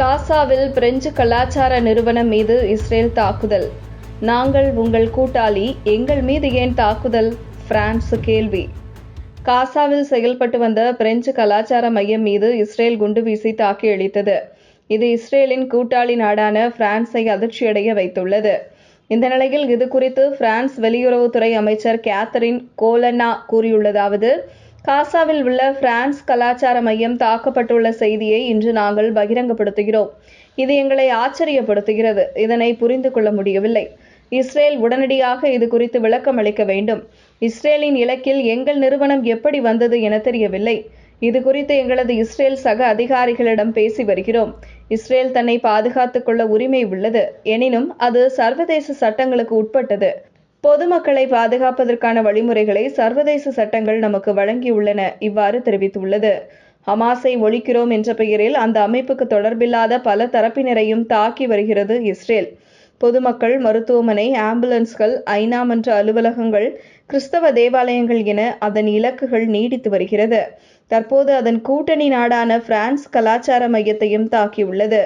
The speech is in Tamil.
காசாவில் பிரெஞ்சு கலாச்சார நிறுவனம் மீது இஸ்ரேல் தாக்குதல். நாங்கள் உங்கள் கூட்டாளி எங்கள் மீது ஏன் தாக்குதல்? பிரான்ஸ் கேள்வி. காசாவில் செயல்பட்டு வந்த பிரெஞ்சு கலாச்சார மையம் மீது இஸ்ரேல் குண்டு வீசி தாக்கி அளித்தது இது இஸ்ரேலின் கூட்டாளி நாடான பிரான்ஸை அதிர்ச்சியடைய வைத்துள்ளது. இந்த நிலையில் இது குறித்து பிரான்ஸ் வெளியுறவுத்துறை அமைச்சர் கேத்தரின் கோலன்னா கூறியுள்ளதாவது காசாவில் உள்ள பிரான்ஸ் கலாச்சார மையம் தாக்கப்பட்டுள்ள செய்தியை இன்று நாங்கள் பகிரங்கப்படுத்துகிறோம். இது எங்களை ஆச்சரியப்படுத்துகிறது. இதனை புரிந்து கொள்ள முடியவில்லை. இஸ்ரேல் உடனடியாக இது குறித்து விளக்கம் அளிக்க வேண்டும். இஸ்ரேலின் இலக்கில் எங்கள் நிறுவனம் எப்படி வந்தது என தெரியவில்லை. இது குறித்து எங்களது இஸ்ரேல் சக அதிகாரிகளிடம் பேசி வருகிறோம். இஸ்ரேல் தன்னை பாதுகாத்துக் கொள்ள உரிமை உள்ளது. எனினும் அது சர்வதேச சட்டங்களுக்கு உட்பட்டது. பொதுமக்களை பாதுகாப்பதற்கான வழிமுறைகளை சர்வதேச சட்டங்கள் நமக்கு வழங்கியுள்ளன இவ்வாறு தெரிவித்துள்ளது. ஹமாஸை ஒழிக்கிறோம் என்ற பெயரில் அந்த அமைப்புக்கு தொடர்பில்லாத பல தரப்பினரையும் தாக்கி வருகிறது இஸ்ரேல். பொதுமக்கள் மருத்துவமனை ஆம்புலன்ஸ்கள் ஐநா மன்ற அலுவலகங்கள் கிறிஸ்தவ தேவாலயங்கள் என அதன் இலக்குகள் நீடித்து வருகிறது. தற்போது அதன் கூட்டணி நாடான பிரான்ஸ் கலாச்சார மையத்தையும் தாக்கியுள்ளது.